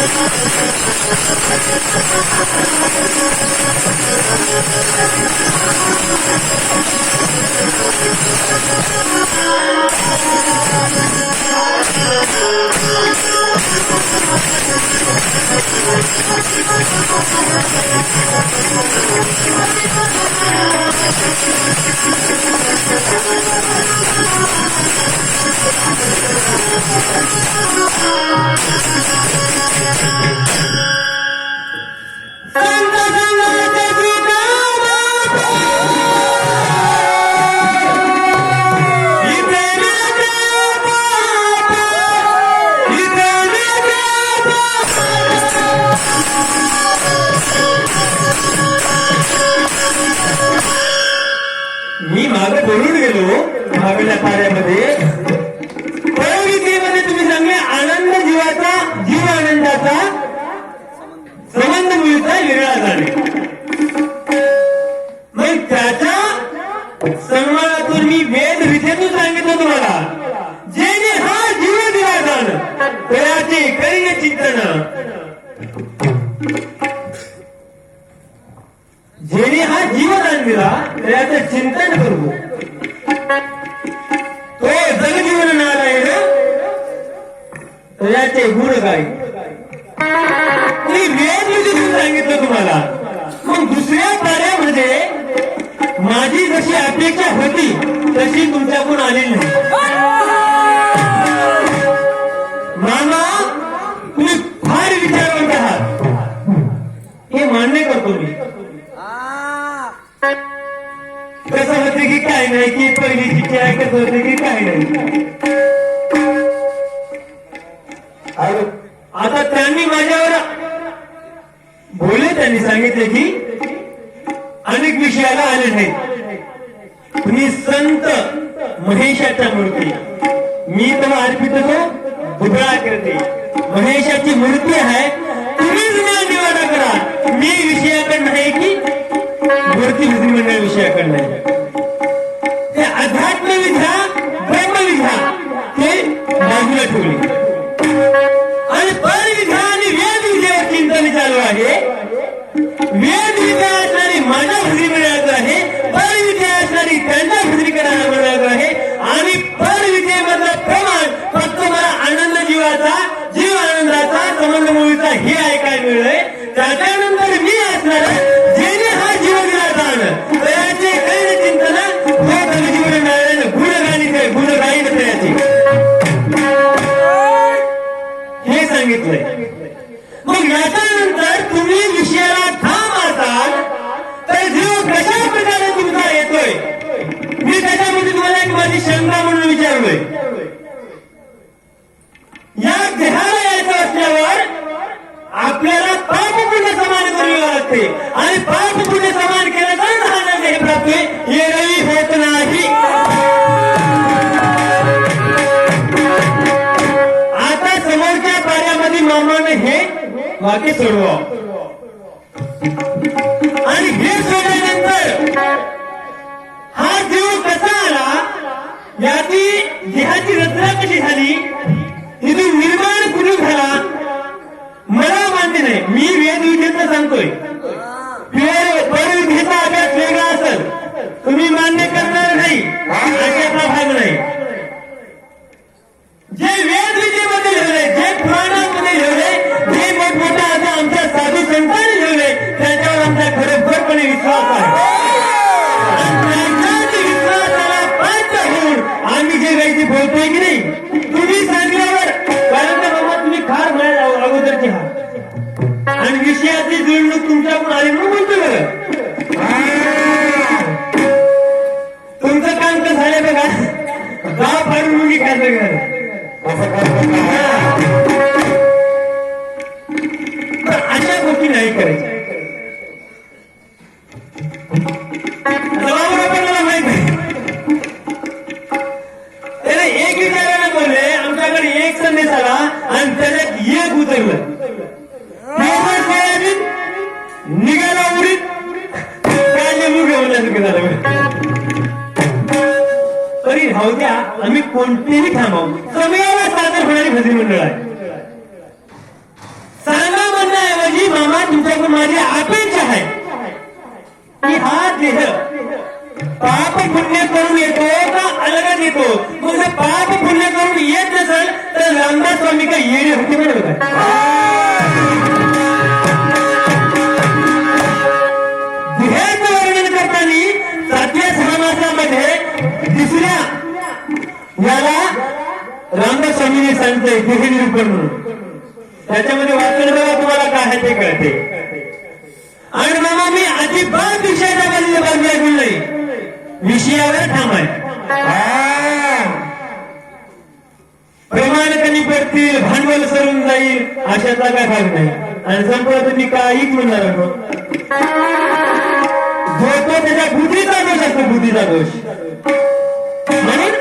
संत मी मागे बोलून गेलो मागल्या पाऱ्यामध्ये. दिला त्याचं चिंतन करू. तो जगजीवन नारायण त्याचे गुण गाई मी वेदविधीतून म्हणजे सांगितलं तुम्हाला. मग दुसऱ्या कार्यामध्ये माझी जशी अपेक्षा होती तशी तुमच्याकडून आलेली नाही. कसं होते की काय नाही की पहिली चिठ्ठी कसं होते की काय नाही. आता त्यांनी माझ्यावर बोले त्यांनी सांगितले की अनेक विषयाला आले नाही. तुम्ही संत महेशाच्या मूर्ती. मी तर अर्पित तो हो, बुधळा करते. महेशाची मूर्ती आहे वेद लागते आणि पाप पुण्य समान केलं तर आनंद हे प्राप्त. हे होत नाही. आता समोरच्या पाण्यामध्ये मामाने हे वाक्य सोडवा आणि हे सोडल्यानंतर हा जीव कसा आला? याची देहाची रचना कशी झाली? तिथून निर्माण कुठून झाला? मला मान्य नाही. मी वेद विद्येचं सांगतोय. विषयातली जुळणूक तुमच्या आली म्हणून बोलतो तुमचं काम कसं झालं बघा. गाव पाडून मुली काय सगळं अशा गोष्टी नाही करायच्या. मंडळ आहे. सांगा म्हणण्याऐवजी मामा तुमच्याकडून माझी अपेक्षा आहे. की हा देह पाप पुण्य करून येतो का अलगत येतो? मग जर पाप पुण्य करून येत नसेल तर रामदास स्वामी का येणे होते बरोबर? रामदास सांगते सांगतोय निरूपण म्हणून त्याच्यामध्ये वाचन बघा तुम्हाला काय आहे ते कळते. आणि मामा मी अजिबात विषयाच्या बाजूला बाजूला ऐकून नाही. विषयावर ठाम आहे प्रमाण कमी पडतील भांडवल सरून जाईल अशाचा काय भाग नाही. आणि संपला तुम्ही काहीच म्हणणार नको जो त्याच्या बुद्धीचा दोष असतो बुद्धीचा दोष. म्हणून?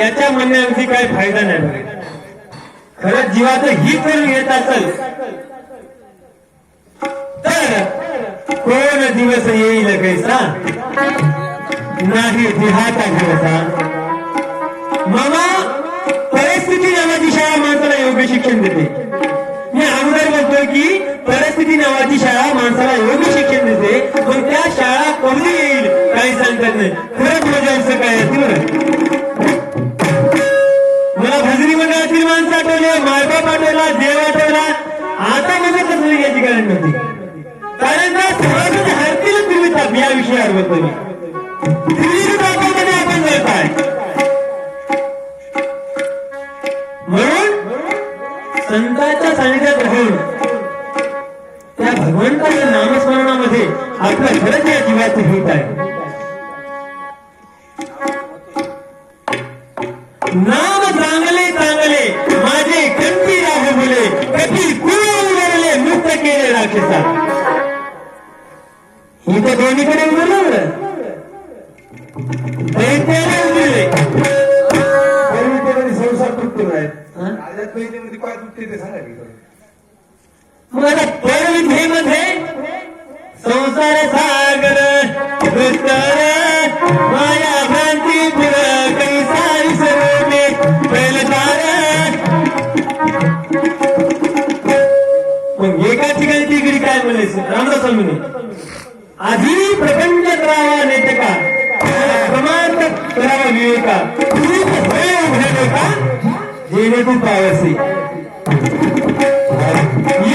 याच्या म्हणण्यामध्ये काही फायदा नाही खरंच जीवाचं हित करून घेत असेल. तर कोण दिवस येईल कैसा? नाही देहाचा दिवसा. मामा परिस्थिती नावाची शाळा माणसाला योग्य शिक्षण देते. मी अगोदर बोलतोय की परिस्थिती नावाची शाळा माणसाला योग्य हरतील या विषयावर बोलतो मी त्रिविध आपण करताय म्हणून संतांच्या सानिध्यात राहून त्या भगवंताच्या नामस्मरणामध्ये आपलं खरंच या जीवाचं हित आहे. नाम चांगले चांगले माझे कंठी राहू बोले. कधी कुळे उडवले मुक्त केले राक्षसा उडवले परिमितीमध्ये संसार तुटतो नाही हा? आजात महिन्यामध्ये काय तुटते ते सांगा की थोडं. मग आता परविधेमध्ये संसार सागर दुस्तर माया भ्रांती पुर कैसा विसरले बैलदार मग एका ठिकाणी तिकडे काय म्हणायचं रामदास स्वामीने. आधी प्रचंड करावा नेतका प्रमाण करावा विवेका. तू भय उभे का जेणे तू पावसी.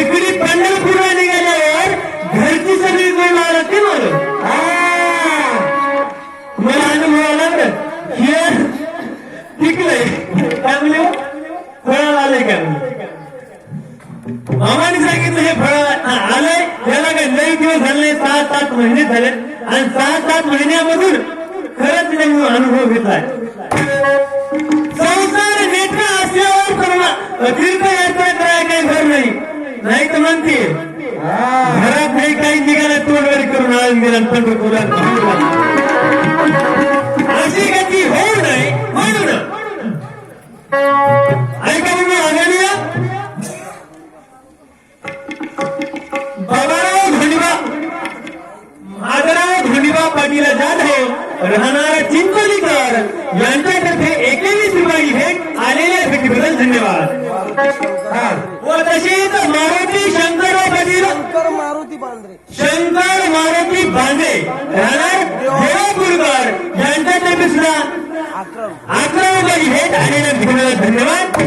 इकडे पंढरपूरला निघाल्यावर घरची सगळी गोळ मारत ते मार मला अनुभव आला बरं हे टिकलंय. काय म्हणले हो? का? मामा काय म्हणले मामाने सांगितलं हे फळ आलंय त्याला काय लई दिवस झाले सहा सात महिने झाले आणि सहा सात महिन्यामधून खरंच मी अनुभव घेतलाय. संसार नेटका असल्यावर करणं तीर्थयात्रा करायला काही घर नाही. नाही तर म्हणते घरात नाही काही निघाला तोडवारी करून आज पंढरपुरात. चिंचोलीकर यांच्यातर्फे एकवीस रुपयाची भेट आलेल्या भेटीबद्दल धन्यवाद. हा. व तसेच मारुती शंकर पाटील मारुती बांद्रे. शंकर मारुती बांधे राहणार देवापूरकर यांच्यातर्फे सुद्धा अकरा रुपयाची भेट आलेल्या भेटीबद्दल धन्यवाद.